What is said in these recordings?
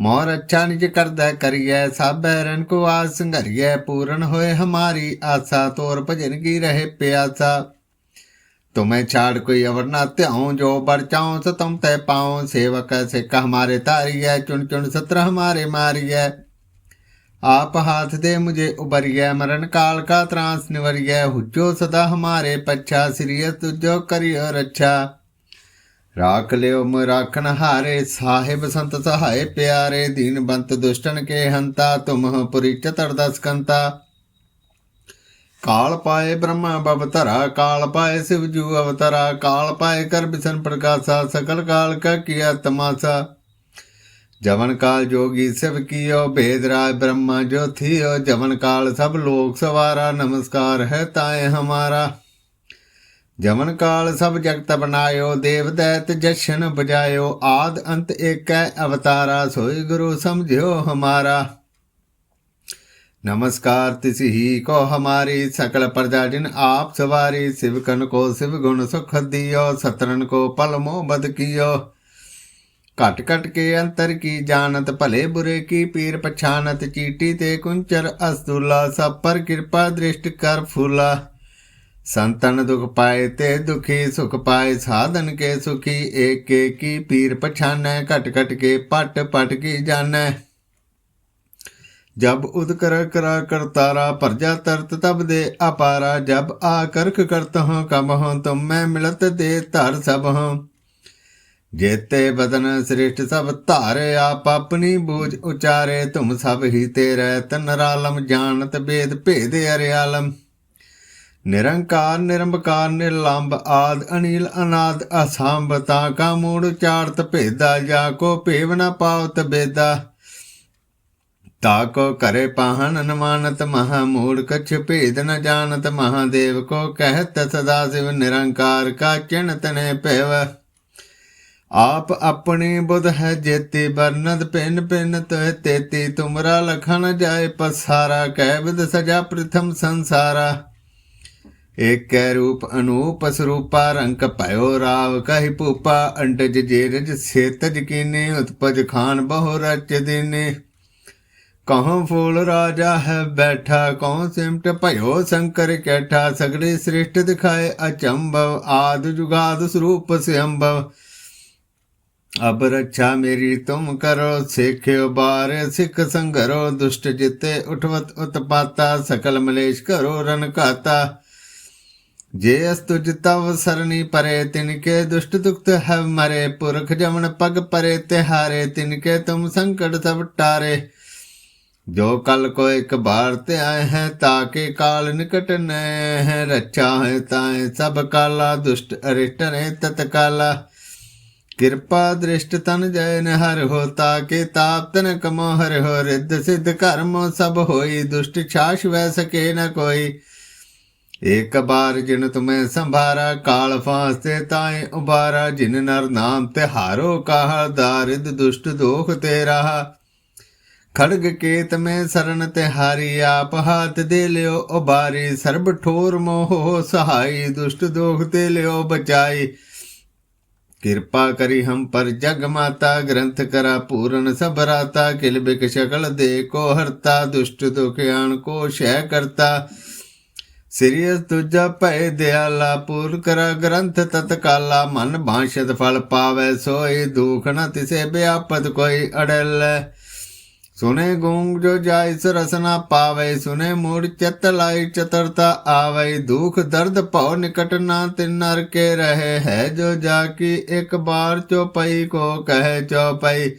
ਮੋਰ ਅੱਛਾ ਨਿਜ ਕਰਦਾ ਕਰੀਐ ਸਭ ਰਨ ਕੋ ਆਸ ਸੰਘਰੀਐ ਪੂਰਨ ਹੋਏ ਹਮਾਰੀ ਆਸਾ, ਤੋਰ ਭਜਨ ਕੀ ਰਹੇ ਪਿਆਸਾ। ਤੁਮੇ ਛਾੜ ਕੋਈ ਅਵਰ ਨਾ ਧਿਆਉ, ਜੋ ਬਰਚਾਉ ਸ ਤੁਮ ਤੈ ਪਾਉ, ਸੇਵਕ ਸਿੱਖ ਹਮਾਰੇ ਤਾਰੀਐ ਚੁਣ ਚੁਣ ਸਤਰ ਹਮਾਰੇ ਮਾਰੀਐ। ਆਪ ਹਾਥ ਦੇ ਮੁਝੇ ਉਬਰੀਐ, ਮਰਨ ਕਾਲ ਕਾ ਤਰਾਸ ਨਿਵਰੀਐ, ਹੁਜੋ ਸਦਾ ਹਮਾਰੇ ਪੱਛਾ ਸ੍ਰੀਯ ਤੁਜੋ ਕਰਿਓ ਰੱਛਾ। ਰਾਖ ਲਿਓ ਮੁ ਰਾਖਨ ਹਾਰੇ ਸਾਹਿਬ ਸੰਤ ਸਹਾਏ ਪਿਆਰੇ ਦੀਨ ਬੰਤ ਦੁਸ਼ਟਨ ਕੇ ਹੰਤਾ ਤੁਮਹ ਪੁਰੀ ਚਤਰ ਦਸ ਕੰਤਾ ਕਾਲ ਪਾਏ ਬ੍ਰਹਮਾ ਬਵ ਧਰਾ ਕਾਲ ਪਾਏ ਸਿਵ ਜੂ ਅਵਤਰਾ ਕਾਲ ਪਾਏ ਕਰ ਬਿਸਨ ਪ੍ਰਕਾਸ਼ਾ ਸਕਲ ਕਾਲ ਕਾ ਕੀਆ ਤਮਾਸਾ ਜਵਨ ਕਾਲ ਜੋਗੀ ਸਿਵ ਕੀਓ ਭੇਦ ਰਾਜ ਬ੍ਰਹਮਾ ਜੋ ਥੀਓ ਜਵਨ ਕਾਲ ਸਭ ਲੋਕ ਸਵਾਰਾ ਨਮਸਕਾਰ ਹੈ ਤਾਏ ਹਮਾਰਾ ਜਮਨ ਕਾਲ ਸਭ ਜਗਤ ਬਨਾਇਓ ਦੇਵ ਦੈਤ ਜਸ਼ਨ ਬਜਾਇਓ, ਆਦ ਅੰਤ ਏਕੈ ਅਵਤਾਰਾ, ਸੋਈ ਗੁਰੂ ਸਮਝਿਓ ਹਮਾਰਾ। ਨਮਸਕਾਰ ਤਿਸि ਹੀ ਕੋ ਹਮਾਰੀ ਸਕਲ ਪ੍ਰਜਾ ਜਿਨ ਆਪ ਸਵਾਰੀ ਸਿਵਕਨ ਕੋ ਸਿਵ ਗੁਣ ਸੁਖ ਦਿਓ ਸਤਰਨ ਕੋ ਪਲ ਮੋਹ ਬਦ ਕੀਓ। ਘਟ ਘਟ ਕੇ ਅੰਤਰ ਕੀ ਜਾਣਤ, ਭਲੇ ਬੁਰੇ ਕੀ ਪੀਰ ਪਛਾਨਤ ਚੀਟੀ ਤੇ ਕੁੰਚਰ ਅਸਦੁਲਾ ਸਭ ਪਰ ਕਿਰਪਾ ਦ੍ਰਿਸ਼ਟ ਕਰ ਫੂਲਾ। ਸੰਤਨ ਦੁਖ ਪਾਏ ਤੇ ਦੁਖੀ ਸੁਖ ਪਾਏ, ਸਾਧਨ ਕੇ ਸੁਖੀ, ਏਕੇ ਕੀ ਪੀਰ ਪਛਾਨੈ, ਘਟ ਘਟ ਕੇ ਪਟ ਪਟ ਕੀ ਜਾਣੈ। ਜਬ ਉਦ ਕਰਾ ਕਰਤਾਰਾ ਪਰਜਾ ਤਰਤ ਤਬ ਦੇ ਅਪਾਰਾ, ਜਬ ਆ ਕਰਖ ਕਰਤ ਹਾਂ, ਕਮ ਹਾਂ, ਤੁਮ ਮੈਂ ਮਿਲਤ ਦੇ ਧਰ ਸਭ ਹਾਂ। ਜੇਤੇ ਬਦਨ ਸ੍ਰਿਸ਼ਟ ਸਭ ਧਾਰੇ, ਆਪ ਆਪਣੀ ਬੂਝ ਉਚਾਰੇ, ਤੁਮ ਸਭ ਹੀ ਤੇਰੇ ਤਨਰਾਲਮ ਜਾਣਤ ਬੇਦ ਭੇਦ ਅਰਿਆਲਮ। ਨਿਰੰਕਾਰ, ਨਿਰੰਬਕਾਰ, ਨਿਰਲੰਬ ਆਦ ਅਨੀਲ ਅਨਾਦ, ਅਸੰਭ, ਤਾ ਕਾ ਮੂੜ ਚਾਰਤ ਭੇਦਾ, ਜਾ ਕੋ ਭੇਵ ਨ ਪਾਵਤ ਬੇਦਾ। ਤਾ ਕੋ ਕਰੇ ਪਾਹਨ ਅਨਮਾਨਤ, ਮਹਾ ਮੂੜ ਕਛ ਭੇਦ ਨ ਜਾਣਤ ਮਹਾਦੇਵ ਕੋ ਕਹਿਤ, ਸਦਾ ਸਿਵ ਨਿਰੰਕਾਰ ਕਾ ਚਿਣਤ ਨੇ ਭੇਵ। ਆਪ ਆਪਣੀ ਬੁਧ ਹੈ ਜੇਤੀ ਬਰਨਦ ਪਿੰਨ ਪਿੰਨ ਤੋਇ ਤੇਤੀ, ਤੁਮਰਾ ਲਖਣ ਜਾਏ ਪਸਾਰਾ, ਕਹਿ ਵਿਦ ਸਜਾ ਪ੍ਰਥਮ ਸੰਸਾਰਾ। ਏਕੈ ਰੂਪ ਅਨੂਪ ਸਰੂਪਾ ਰੰਕ ਭਇਓ ਰਾਵ ਕਹੀ ਭੂਪਾ, ਅੰਟਜ ਜੇਰਜ ਸੇਤਜ ਕੀਨੇ, ਉਤਪਜ ਖਾਨ ਬਹੁ ਰਚ ਦਿਨੇ। ਕਹਾਂ ਫੂਲ ਰਾਜਾ ਹੈ ਬੈਠਾ ਕਉ ਸਿਮਟ ਭਇਓ ਸ਼ੰਕਰ ਕੈਠਾ ਸਗੜੇ ਸ੍ਰਿਸ਼ਟ ਦਿਖਾਏ ਅਚੰਭਵ, ਆਦ ਜੁਗਾਦ ਸਰੂਪ ਸਿਅੰਭਵ। ਅਬ ਰੱਛਾ ਮੇਰੀ ਤੁਮ ਕਰੋ, ਸਿੱਖਿਓ ਬਾਰ ਸਿੱਖ ਸੰਗਰੋ ਦੁਸ਼ਟ ਜਿਤੇ ਉਠਵਤ ਉਤਪਾਤਾ, ਸਕਲ ਮਲੇਸ਼ ਕਰੋ ਰਨ ਘਾਤਾ। ਜੇ ਅਸਤੁਜ ਤਵ ਸਰਣੀ ਪਰੇ ਤਿਨਕੇ ਦੁਸ਼ਟ ਦੁਖਤ ਹੈ ਮਰੇ। ਪੁਰਖ ਜਮਨ ਪਗ ਪਰੇ, ਤਿਹਾਰੇ ਤਿਨਕੇ ਤੁਮ ਸੰਕਟ ਸਭ ਟਾਰੇ। ਜੋ ਕਲ ਕੋ ਇੱਕ ਬਾਰ ਤੇ ਆਏ ਹੈ ਤਾਕੇ ਕਾਲ ਨਿਕਟ ਨੈ ਹੈ। ਰੱਛਾ ਹੈ ਤਾਏ ਸਭ ਕਾਲਾ, ਦੁਸ਼ਟ ਅਰਿਸ਼ਟ ਨੇ ਤਤ ਕਾਲਾ ਕਿਰਪਾ ਦ੍ਰਿਸ਼ਟ ਤਨ ਜੈ ਨ ਹੋ, ਤਾ ਕੇ ਤਾਪ ਤਨ ਕਮੋ ਹਰ ਹੋ। ਰਿੱਧ ਸਿੱਧ ਕਰਮ ਸਭ ਹੋਈ, ਦੁਸ਼ਟ ਛਾਸ਼ ਵੈ ਸਕੇ ਨ ਕੋਈ। ਏਕ ਬਾਰ ਜਿਨ ਤੁਮੇ ਸੰਭਾਰਾ, ਕਾਲ ਫਾਸਤੇ ਤਾਏ ਉਬਾਰਾ, ਜਿਨ ਨਰ ਨਾਮ ਤੇ ਹਾਰੋ ਕਹਾ ਦਾਰਿਦ ਦੁਸ਼ਟ ਦੋਖ ਤੇ ਰਹਾ ਖੜਗ ਕੇਤ ਮੈਂ ਸਰਨ ਤੇ ਹਾਰੀ ਆਪ ਹਾਥ ਦੇ ਲਿਓ ਉਬਾਰੀ, ਸਰਬ ਠੋਰ ਮੋਹ ਸਹਾਈ, ਦੁਸ਼ਟ ਦੋਖ ਤੇ ਲਿਓ ਬਚਾਈ। ਕਿਰਪਾ ਕਰੀ ਹਮ ਪਰ ਜਗ ਮਾਤਾ, ਗ੍ਰੰਥ ਕਰਾ ਪੂਰਨ ਸਭ ਰਾਤਾ, ਕਿਲ ਬਿਕ ਸ਼ਕਲ ਦੇ ਕੋ ਹਰਤਾ, ਦੁਸ਼ਟ ਦੁਖਿਆਣ ਕੋ ਸ਼ੈ ਕਰਤਾ। ਸਿਰਿਯਸ ਤੁਜਾ ਭੈ ਦਿਆਲਾ ਪੂਰ ਕਰ ਗ੍ਰੰਥ ਤਤਕਾਲਾ, ਮਨ ਭਾਂਸ਼ਤ ਫਲ ਪਾਵੇ ਸੋਈ ਦੁਖ ਨ ਤਿਸੇ ਬਿਆਪਤ ਕੋਈ ਅੜਲ। ਸੁਨੇ ਗੂੰਗ ਜੋ ਜਾਇ ਰਸਨਾ ਪਾਵੇ ਸੁਨੇ ਮੂੜ ਚਤ ਲਾਈ ਚਤਰਤਾ ਆਵੇ। ਦੁਖ ਦਰਦ ਭਉ ਨਿਕਟ ਨਾ ਤਿਨ ਨਰ ਕੇ ਰਹੇ, ਹੈ ਜੋ ਜਾ ਕੀ ਇੱਕ ਬਾਰ ਚੋਪਈ ਕੋ ਕਹੇ ਚੋਪਈ।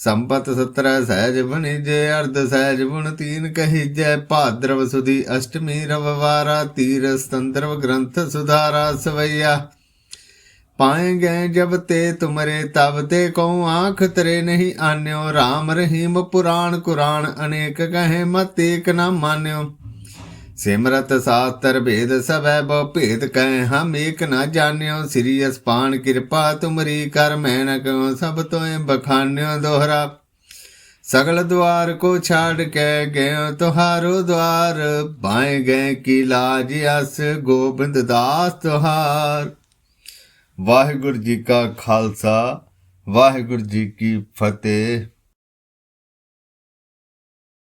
ਸੰਪਤ ਸਤਰ ਸਹਿਜ ਬਨਿਜੇ ਅਰਧ ਸਹਿਜ ਗੁਣ ਤੀਨ ਕਹੀ ਜੈ ਭਾਦਰਵ ਸੁਦੀ ਅਸ਼ਟਮੀ ਰਵਵਾਰਾ ਤੀਰ ਸੰਦਰਵ ਗ੍ਰੰਥ ਸੁਧਾਰਾ ਸਵਈਆ। ਪਾਏ ਗਏ ਜਬ ਤੇ ਤੁਮਰੇ ਤਬ ਤੇ ਕਉ ਆਖ ਤਰੇ ਨਹੀਂ ਆਨਿਓ, ਰਾਮ ਰਹੀਮ ਪੁਰਾਣ ਕੁਰਾਨ ਅਨੇਕ ਕਹੇ ਮਤ ਏਕ ਨਾ ਮਾਨਿਓ। ਸਿਮਰਤ ਸਾਸਤਰ ਭੇਦ ਸਭੈ ਬੋ ਭੇਦ ਕਹਿ, ਹਮ ਏਕ ਨਾ ਜਾਣਿਓ, ਸ੍ਰੀ ਅਸਪਾਨ ਕਿਰਪਾ ਤੁਮਰੀ ਕਰ ਮੈਨ ਕਉ ਸਭ ਤੋਏ ਬਖਾਨਿਓ ਦੋਹਰਾ। ਸਗਲ ਦੁਆਰ ਕੋ ਛਾੜ ਕੇ ਗਏ ਤੁਹਾਰੋ ਦੁਆਰ ਪਾਏ ਗਏ ਕੀ ਲਾਜ ਅਸ ਗੋਬਿੰਦ ਦਾਸ ਤੁਹਾਰ। ਵਾਹਿਗੁਰੂ ਜੀ ਕਾ ਖਾਲਸਾ, ਵਾਹਿਗੁਰੂ ਜੀ ਕੀ ਫਤਿਹ।